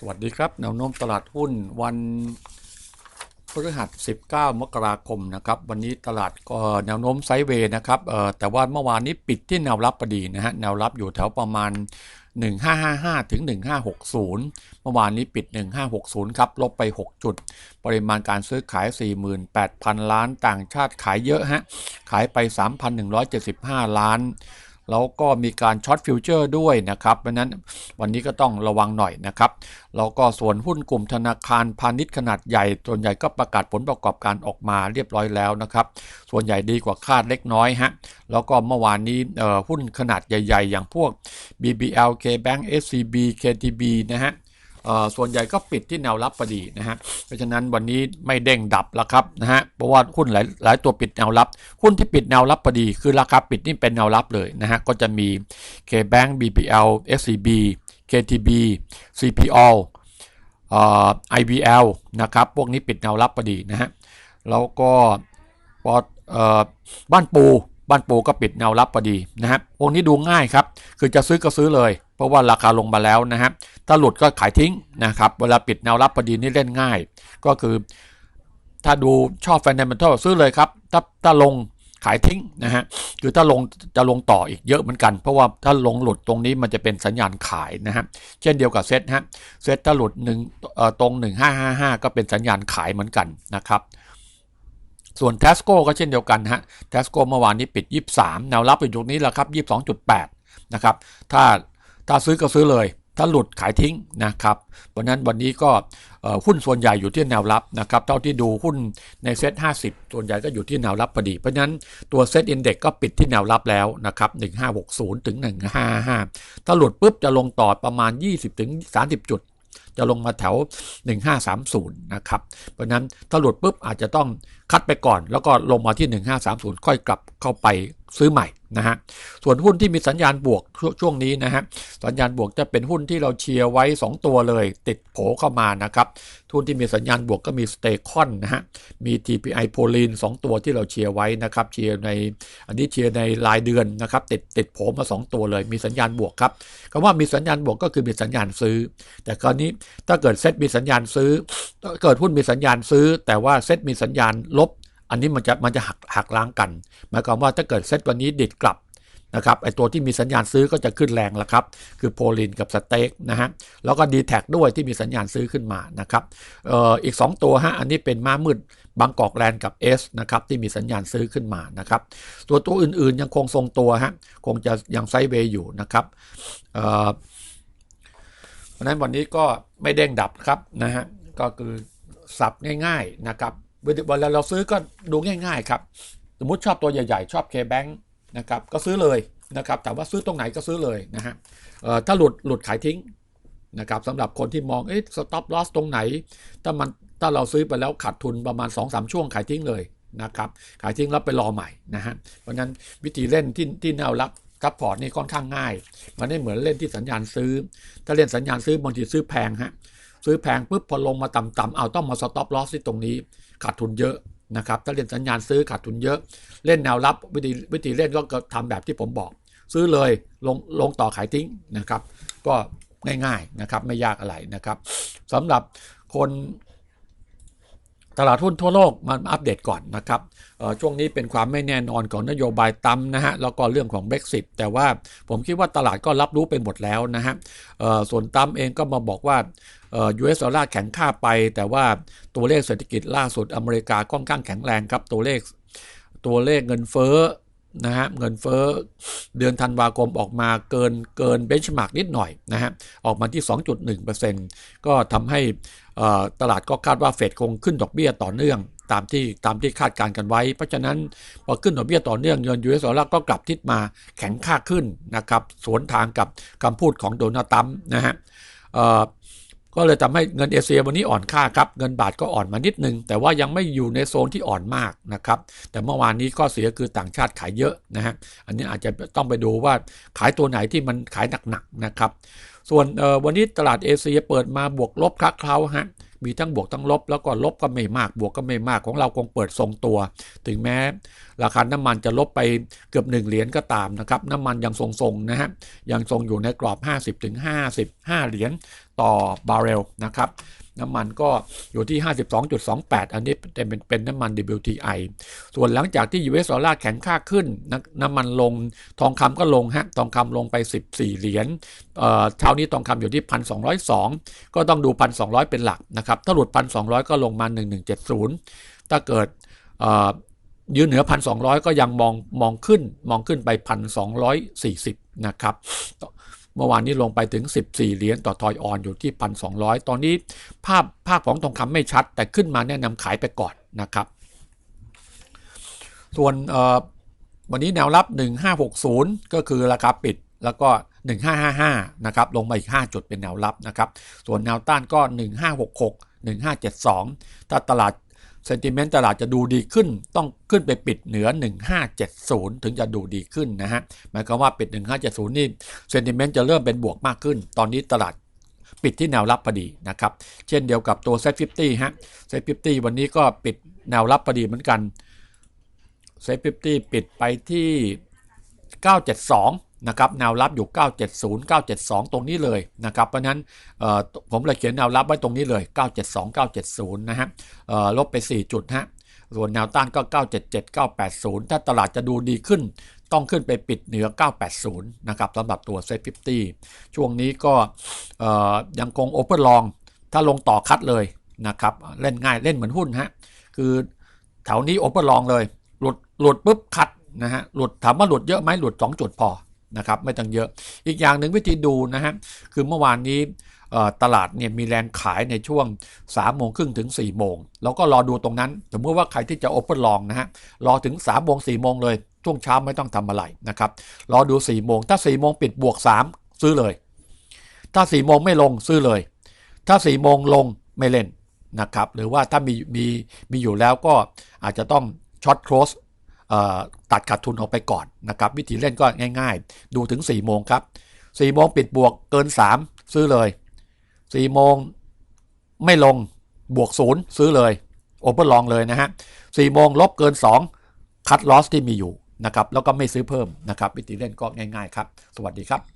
สวัสดีครับแนวโน้มตลาดหุ้นวันพฤหัส 19 มกราคมนะครับวันนี้ตลาดก็แนวโน้มไซด์เวย์นะครับเอ่อแต่ว่าเมื่อวานนี้ปิดที่แนวรับพอดีนะฮะแนวรับอยู่แถวประมาณ 1555 ถึง 1560 เมื่อวานนี้ปิด 1560 ครับ ลบไป 6 จุด ปริมาณการซื้อขาย 48,000 ล้านต่างชาติขายเยอะฮะขายไป 3,175 ล้าน แล้วก็มีการช็อตฟิวเจอร์ด้วยนะครับเพราะนั้นวันนี้ก็ต้องระวังหน่อยนะครับแล้วก็ส่วนหุ้นกลุ่มธนาคารพาณิชย์ขนาดใหญ่ ส่วนใหญ่ก็ประกาศผลประกอบการออกมาเรียบร้อยแล้วนะครับส่วนใหญ่ดีกว่าคาดเล็กน้อยฮะแล้วก็เมื่อวานนี้หุ้นขนาดใหญ่ ๆ อย่างพวก BBL KBank SCB KTB นะฮะเอ่อ ส่วนใหญ่ก็ปิดที่แนวรับพอดีนะฮะเพราะฉะนั้นวันนี้ไม่เด้งดับแล้วครับนะฮะเพราะว่าหุ้นหลายหลายตัวปิดแนวรับหุ้นที่ปิดแนวรับพอดี คือราคาปิดนี่เป็นแนวรับเลยนะฮะก็จะมี KBank BBL SCB KTB CPO เอ่อ IBL นะครับพวกนี้ปิดแนวรับพอดีนะฮะแล้วก็ปอเอ่อบ้านปู บ้านปูก็ปิดแนวรับพอดีนะฮะพวกนี้ดูง่ายครับ คือจะซื้อก็ซื้อเลย เพราะว่าราคาลงมาแล้วนะฮะถ้าหลุดก็ขายทิ้งนะครับ เวลาปิดแนวรับพอดีนี่เล่นง่าย ก็คือ ถ้าดูชอบ fundamental ซื้อเลยครับ ถ้าถ้าลงขายทิ้งนะฮะ คือถ้าลงจะลงต่ออีกเยอะเหมือนกัน เพราะว่าถ้าลงหลุดตรงนี้มันจะเป็นสัญญาณขายนะฮะ เช่นเดียวกับเซตฮะ เซตถ้าหลุดหนึ่งเอ่อตรง 1555 ก็เป็นสัญญาณขายเหมือนกันนะครับ ส่วน t ทสโก้ก็เช่นเดียวกันฮะ t ทสโก้เมื่อวานนี้ปิด 23 แนวรับอยู่ตรงนี้แหละครับ 22.8 นะครับ ถ้าถ้าซื้อก็ซื้อเลย ถ้าหลุดขายทิ้งนะครับเพราะนั้นวันนี้ก็หุ้นส่วนใหญ่อยู่ที่แนวรับนะครับ เท่าที่ดูหุ้นในเซ็ต50 ส่วนใหญ่ก็อยู่ที่แนวรับพอดี เพราะฉะนั้นตัวเซ็ตอินเด็กก็ปิดที่แนวรับแล้วนะครับ 1560 ถึง 155 ถ้าหลุดปุ๊บจะลงต่อประมาณ 20 ถึง 30 จุด จะลงมาแถว 1530 นะครับ เพราะนั้นถ้าหลุดปุ๊บอาจจะต้องคัดไปก่อน แล้วก็ลงมาที่ 1530 ค่อยกลับเข้าไป ซื้อใหม่นะฮะ ส่วนหุ้นที่มีสัญญาณบวกช่วช่วงนี้นะฮะ สัญญาณบวกจะเป็นหุ้นที่เราเชียร์ไว้ 2 ตัวเลย ติดโผเข้ามานะครับหุ้นที่มีสัญญาณบวกก็มีสเตคอนนะฮะ มี TPI โพลีน2ตัวที่เราเชียร์ไว้นะครับเชียร์ในอันนี้เชียร์ในรายเดือนนะครับติดติดโผมา 2 ตัวเลย มีสัญญาณบวกครับคำว่ามีสัญญาณบวกก็คือมีสัญญาณซื้อ แต่คราวนี้ถ้าเกิดเซตมีสัญญาณซื้อ เกิดหุ้นมีสัญญาณซื้อ แต่ว่าเซตมีสัญญาณลบ อันนี้มันจะมันจะหักหักล้างกัน หมายความว่าถ้าเกิดเซตวันนี้ดิดกลับนะครับไอตัวที่มีสัญญาณซื้อก็จะขึ้นแรงแล้วครับ คือโพลินกับสเต็กนะฮะแล้วก็ d t แท็ด้วยที่มีสัญญาณซื้อขึ้นมานะครับเอ่ออีก 2 ตัวฮะอันนี้เป็นม้ามืดบางกอกแลนด์กับ S นะครับที่มีสัญญาณซื้อขึ้นมานะครับตัวตัวอื่นๆยังคงทรงตัวฮะคงจะยังไซด์เวย์อยู่นะครับเอ่อเพราะฉะนั้นวันนี้ก็ไม่เด้งดับครับนะฮะก็คือสับง่าย ๆนะครับ เวลาเราซื้อก็ดูง่าย ๆ ครับ สมมติชอบตัวใหญ่ ๆ ชอบ K-Bank นะครับก็ซื้อเลยนะครับแต่ว่าซื้อตรงไหนก็ซื้อเลยนะฮะถ้าหลุดหลุดขายทิ้งนะครับสำหรับคนที่มองเอ๊ะ stop loss ตรงไหน ถ้ามันถ้าเราซื้อไปแล้วขาดทุนประมาณ 2-3 ช่วงขายทิ้งเลยนะครับขายทิ้งแล้วไปรอใหม่นะฮะเพราะฉะนั้นวิธีเล่นที่ที่แนวรับซัพพอร์ตนี่ค่อนข้างง่าย มันไม่เหมือนเล่นที่สัญญาณซื้อ ถ้าเล่นสัญญาณซื้อบางทีซื้อแพงฮะ ซื้อแพงปุ๊บพอลงมาต่ำๆเอาต้องมา stop loss ที่ตรงนี้ขาดทุนเยอะนะครับถ้าเล่นสัญญาณซื้อขาดทุนเยอะ เล่นแนวรับวิธีวิธีเล่นก็ทำแบบที่ผมบอก ซื้อเลยลงลงต่อขายทิ้งนะครับ ก็ง่ายๆนะครับไม่ยากอะไรนะครับสำหรับคนตลาดหุ้นทั่วโลกมาอัปเดตก่อนนะครับช่วงนี้เป็นความไม่แน่นอนของนโยบายตั้มนะฮะแล้วก็เรื่องของ Brexit แต่ว่าผมคิดว่าตลาดก็รับรู้ไปหมดแล้วนะฮะส่วนตั้มเองก็มาบอกว่า เอ่อ US ดอลลาร์แข็งค่าไป แต่ว่าตัวเลขเศรษฐกิจล่าสุดอเมริกาค่อนข้างแข็งแรงครับตัวเลขตัวเลขเงินเฟ้อนะฮะเงินเฟ้อเดือนธันวาคมออกมาเกินเกินเบนช์มาร์กนิดหน่อยนะฮะออกมาที่ 2.1%ก็ทำให้อ่อตลาดก็คาดว่าเฟดคงขึ้นดอกเบี้ยต่อเนื่องตามที่ตามที่คาดการกันไว้ เพราะฉะนั้นพอขึ้นดอกเบี้ยต่อเนื่องเงินยูเอสดอลลาร์ก็กลับทิศมาแข็งค่าขึ้นนะครับสวนทางกับคำพูดของโดนัลด์ทรัมป์นะฮะเอ่อ ก็เลยทำให้เงินเอเชียวันนี้อ่อนค่าครับเงินบาทก็อ่อนมานิดนึง แต่ว่ายังไม่อยู่ในโซนที่อ่อนมากนะครับแต่เมื่อวานนี้ก็เสียคือต่างชาติขายเยอะนะฮะอันนี้อาจจะต้องไปดูว่าขายตัวไหนที่มันขายหนักๆนะครับ ส่วนวันนี้ตลาดเอเชียเปิดมาบวกลบคลักเคล้าฮะ มีทั้งบวกทั้งลบ แล้วก็ลบก็ไม่มากบวกก็ไม่มากของเราคงเปิดทรงตัว ถึงแม้ ราคาน้ำมันจะลบไปเกือบ 1 เหรียญก็ตามนะครับ น้ำมันยังทรงๆนะฮะยังทรงอยู่ในกรอบ 50ถึง55 เหรียญต่อบาร์เรลนะครับ น้ำมันก็อยู่ที่ 52.28 อันนี้เป็นเป็นเป็นน้ำมัน WTI ส่วนหลังจากที่ US ดอลลาร์แข็งค่าขึ้น น้ำมันลงทองคำก็ลงฮะทองคำลงไป 14 เหรียญเช้านี้ทองคำอยู่ที่ 1,202 ก็ต้องดู 1,200 เป็นหลักนะครับถ้าหลุด 1,200 ก็ลงมา 1170 ถ้าเกิดยืนเหนือ 1,200 ก็ยังมองมองขึ้นมองขึ้นไป 1,240 นะครับ เมื่อวานนี้ลงไปถึง 14 เหรียญต่อทอยออนอยู่ที่ 1,200 ตอนนี้ภาพภาพของทองคำไม่ชัด แต่ขึ้นมาแนะนำขายไปก่อนนะครับ ส่วนวันนี้แนวรับ 1560 ก็คือราคาปิดแล้วก็ 1555 นะครับ ลงมาอีก 5 จุดเป็นแนวรับนะครับ ส่วนแนวต้านก็ 1566 1572 ถ้าตลาด เซนติเมนต์ตลาดจะดูดีขึ้น ต้องขึ้นไปปิดเหนือ 1570 ถึงจะดูดีขึ้นนะฮะหมายความว่าปิด 1570 นี่เซนติเมนต์จะเริ่มเป็นบวกมากขึ้น ตอนนี้ตลาดปิดที่แนวรับพอดีนะครับ เช่นเดียวกับตัว Set 50ฮะ Set 50วันนี้ก็ปิดแนวรับพอดีเหมือนกัน Set 50ปิดไปที่ 972 นะครับแนวรับอยู่ 970 972 ตรงนี้เลยนะครับเพราะนั้นผมเลยเขียนแนวรับไว้ตรงนี้เลย 972 970 นะฮะลบไป 4 จุดฮะส่วนแนวต้านก็ 977 980 ถ้าตลาดจะดูดีขึ้น ต้องขึ้นไปปิดเหนือ 980 นะครับสำหรับตัว Set 50 ช่วงนี้ก็ยังคงโอเ n นลอง ถ้าลงต่อคัดเลยนะครับ เล่นง่ายเล่นเหมือนหุ้นฮะ คือแถวนี้โอเ n นลองเลย หลุดหลุดปุ๊บคัดนะฮะ หลุดถามว่าหลุดเยอะไหมหลุด 2 จุดพอ นะครับไม่ต้องเยอะอีกอย่างหนึ่งวิธีดูนะฮะคือเมื่อวานนี้ตลาดเนี่ยมีแรงขายในช่วง3โมงครึ่งถึง4โมงเราก็รอดูตรงนั้น สมมติว่าใครที่จะโอเ n นลองนะฮะรอถึง3โมง4โมงเลย ช่วงเช้าไม่ต้องทำอะไรนะครับรอดู4โมงถ้า4โมงปิดบวก 3 ซื้อเลย ถ้า4โมงไม่ลงซื้อเลย ถ้า4โมงลงไม่เล่นนะครับหรือว่าถ้ามีมีมีอยู่แล้วก็อาจจะต้องช็อตโครส ตัดขาดทุนออกไปก่อนนะครับ วิธีเล่นก็ง่าย ๆ ดูถึง 4 โมงครับ 4 โมงปิดบวกเกิน 3 ซื้อเลย 4 โมงไม่ลงบวก 0 ซื้อเลยโอเปอร์ลองเลยนะฮะ4โมงลบเกิน 2 คัดลอสที่มีอยู่นะครับแล้วก็ไม่ซื้อเพิ่มนะครับ วิธีเล่นก็ง่าย ๆ ครับ สวัสดีครับ